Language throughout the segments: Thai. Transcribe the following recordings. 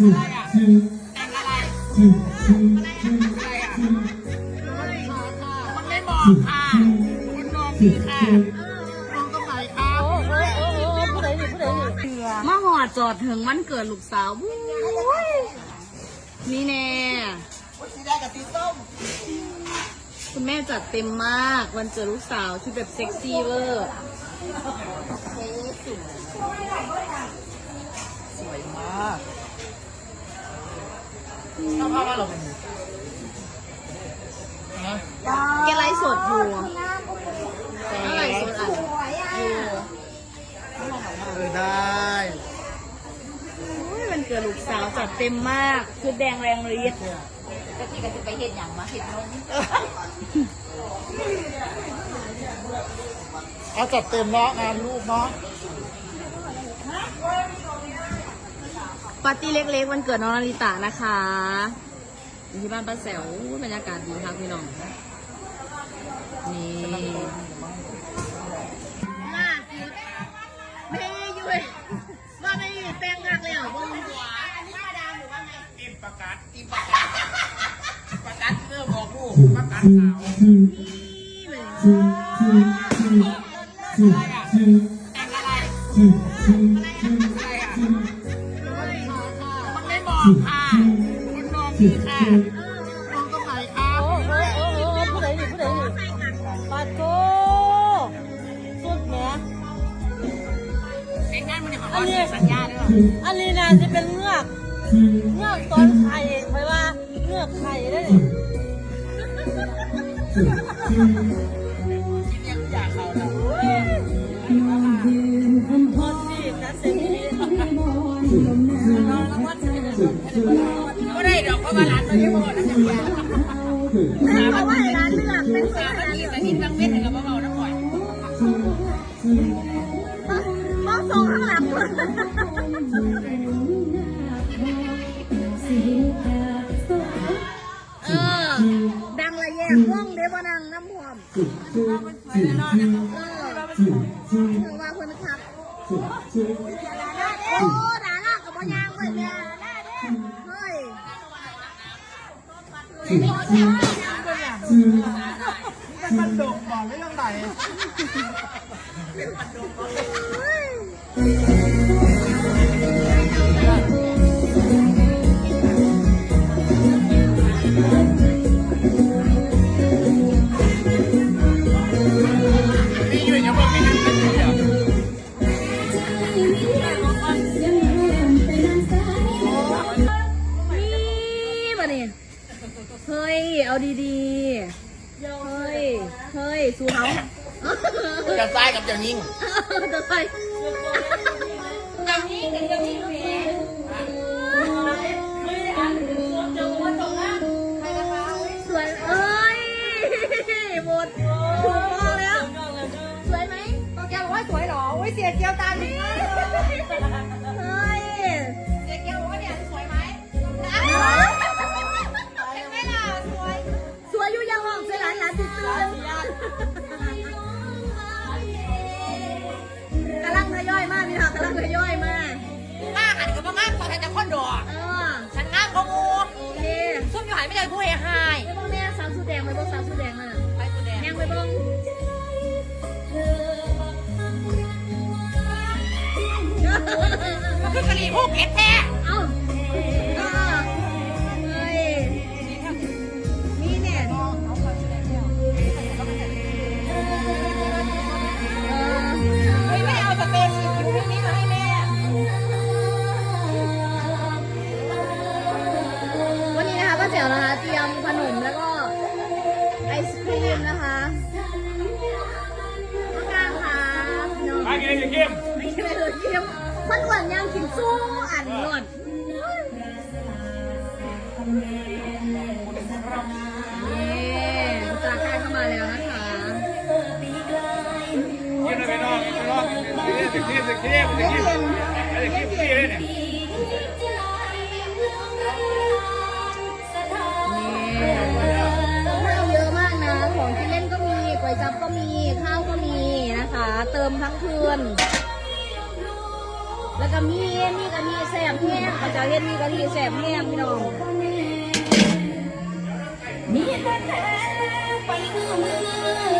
อะไรอะแต่งอะไรอะไรอะมันไม่บอกค่ะคุณมองดีค่ะมองตรงไหนคะมาหอดจอดถึงวันเกิดลูกสาววุ้ยนี่แน่สีแดงกับสีส้มคุณแม่จัดเต็มมากวันเกิดลูกสาวชุดแบบเซ็กซี่เวอร์สวยมาก ชอบภาพว่าเราเป็นแกไลฟ์สดอยู่แกไลฟ์สดอะอยู่เออได้อุ๊ยวันเกิดลูกสาวจัดเต็มมากชุดแดงแรงฤทธิ์ก็ที่ก็จะไปเห็นอย่างมาเห็นนมเอาจัดเต็มเนาะงานลูกเนาะ ปาร์ตี้เล็กๆวันเกิดน้องนาริตะนะคะอยู่ที่บ้านป้าแสวอุ๊ยบรรยากาศดีครับพี่น้อง นี่น่ากินไม่ยุ้ยว่าไม่แป้งกักแล้วเบิ่งติมประกาศติมประกาศประกาศเริ่มบอกลูกประกาศสาว คิดยังอยากเขาแล้วพอสินะเสร็ได้ดอกเพราะว่าร้านตัวนี้หมดนะจ๊ะ โอ้ดารากับพ่อยางเว้ยเนี่ยเฮ้ยมันดกบอกไม่ต้องไหน เฮ้ย เฮ้ย สู้เขาจะซ้ายกับจะยิงจะใส่สวยเอ้ย หมดถูกต้องแล้ว สวยไหมแกบอกว่าสวยเหรออุ้ยเสียเกียวตาดีเฮ้ยเจ๊เกียวว่าเนี่ยสวยไหม เยอยมากพี่ค่ะกำลังทยอยมากมากอันก็มากตอนฉันจะค้นดอกเออฉันงามกว่างูโอเคซุ่มอยู่หายไม่ได้ผู้เฮหายไปบ้างแม่สาวสุดแดงไปบ้างสาวสุดแดงน่ะไปสุดแดงยังไปบ้างมันคือกะหรี่ผู้เก็ตแท้เอ้า ยเตรียมมันหวานยังกินสู้อันหล่นนี่จากใครเข้ามาแล้วนะคะกินอะไรนอกกินอะไรนอกจะเข้มจะเข้มจะเข้มจะเข้มจะเข้มพี่เลยเนี่ยข้าวเยอะมากนะของกินเล่นก็มีก๋วยจั๊บก็มี ข้าวก็มีนะคะ เติมทั้งคืน ก็มีมีก็มีแสบแห้งก็จะเห็นมีก็มีแสบแห้งพี่น้องมีแต่แผลไปเมื่อ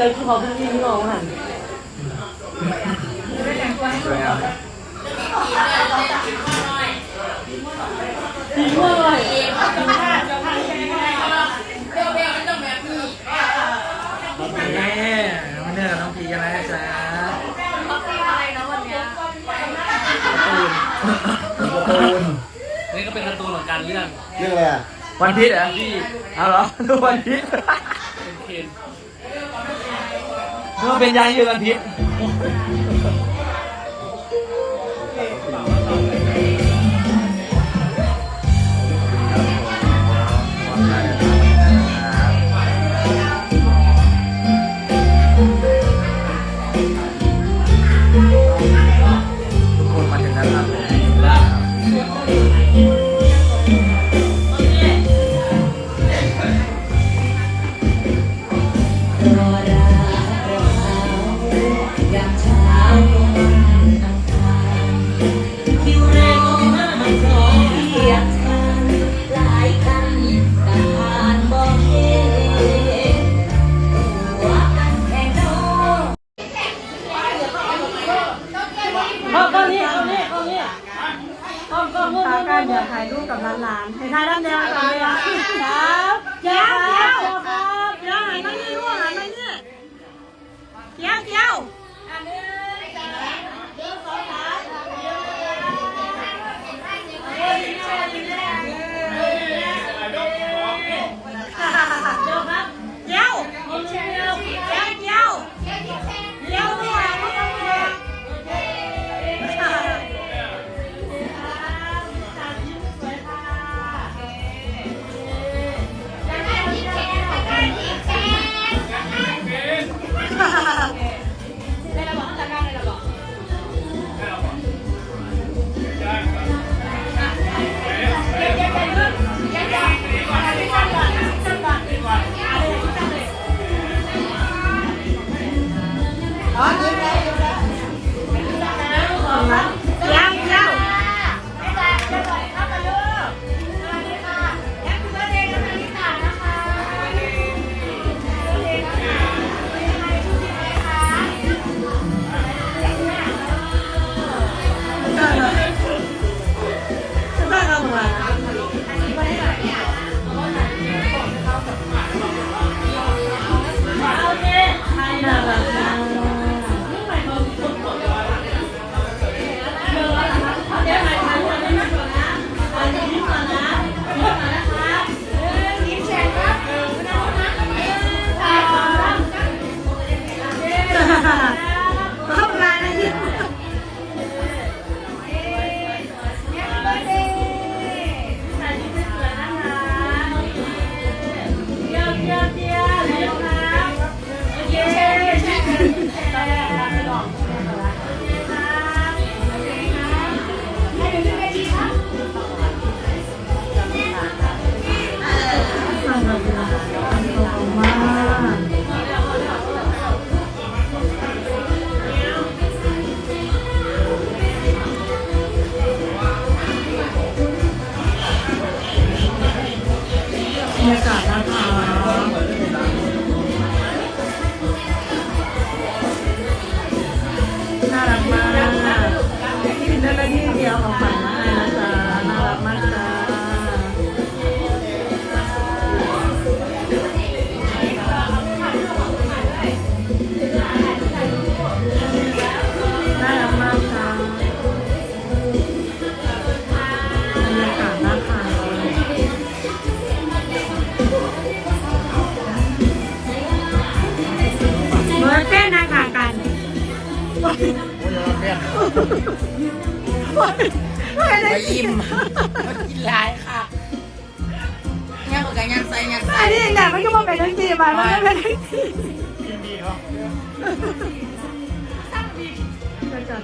จอเขาเป็นพี่น้องหันสวยงามดีมากเลยแม่วันนี้กับน้องพีกันแล้วนะจ๊ะการ์ตูนนี่ก็เป็นการ์ตูนของการเรื่อง เรื่องอะไรอะวันพีชเหรอพี่เอาเหรอดูวันพีช เป็นเคน เธอเป็นยาเยือนพิษ เดี๋ยวถ่ายรูปกับร้านๆถ่ายด้านเดียวครับเดี๋ยว 对。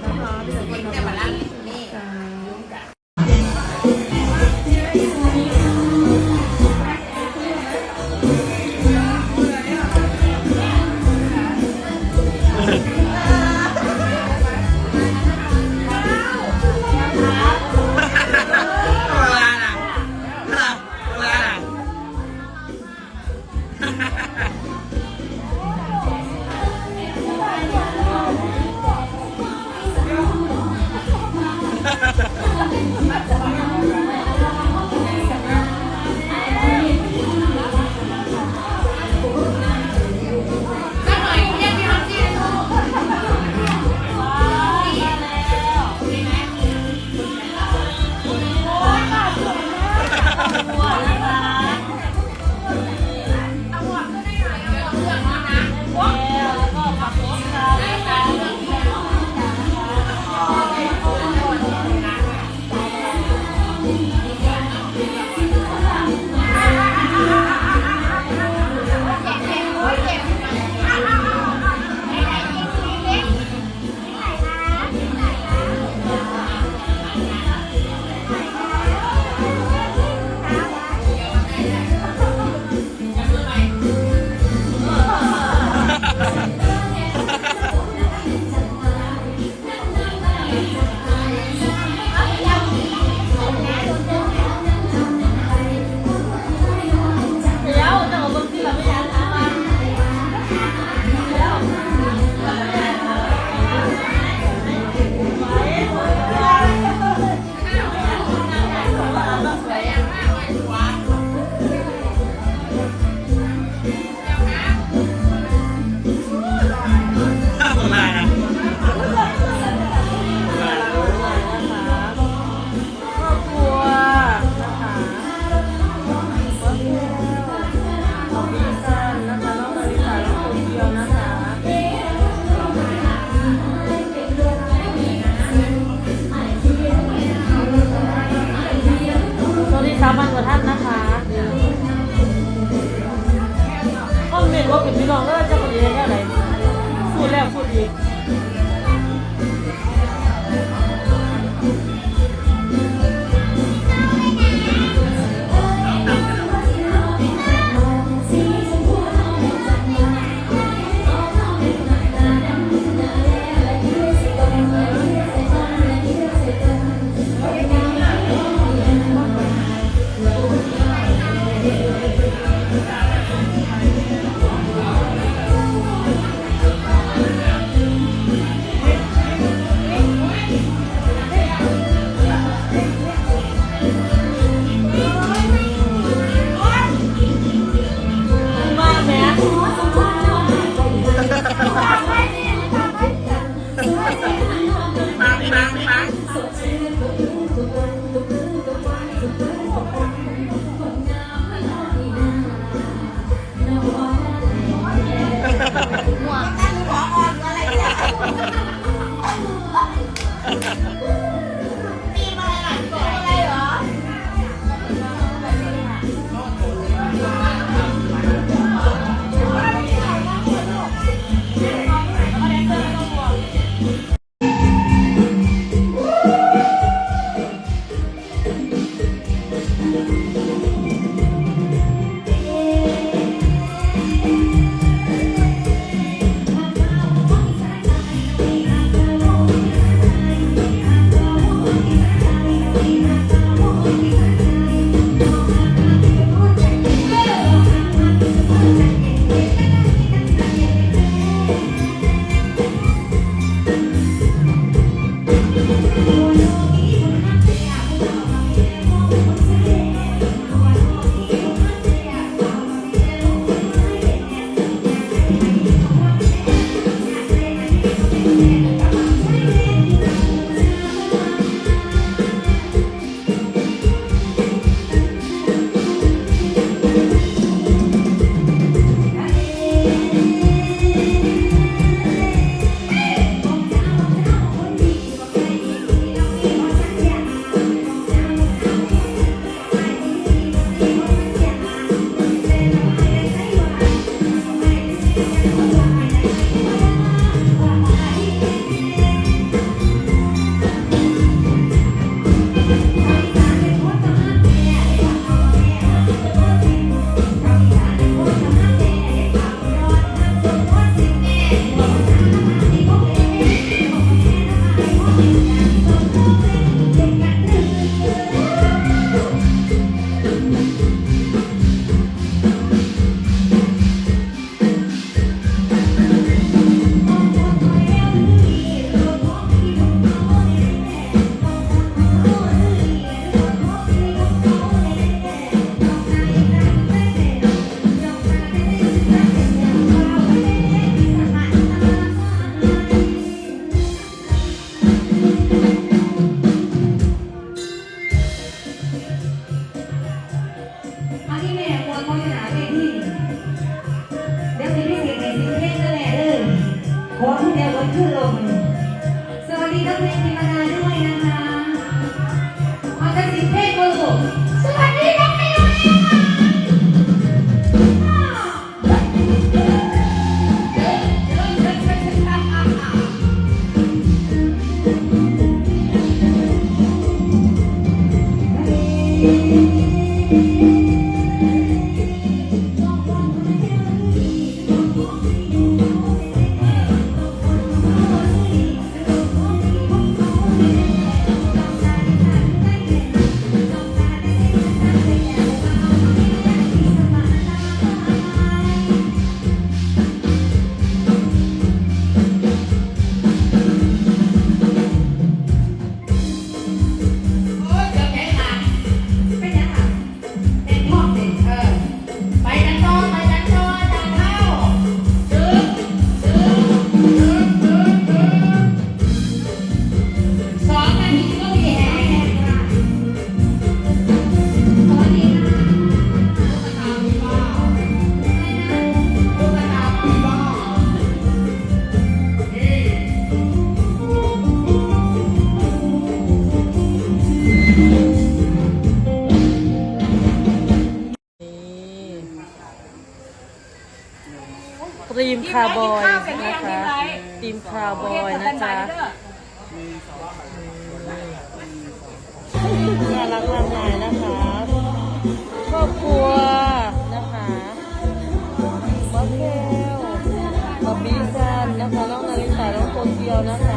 าร์บอยนะคะตรีมคาร์บอยนะจ๊ะน่ารักมากมายนะคะครอบครัวนะคะมะแก้วบอบบี้ซันนะคะน้องนาริตาน้องโตเกียวนะคะ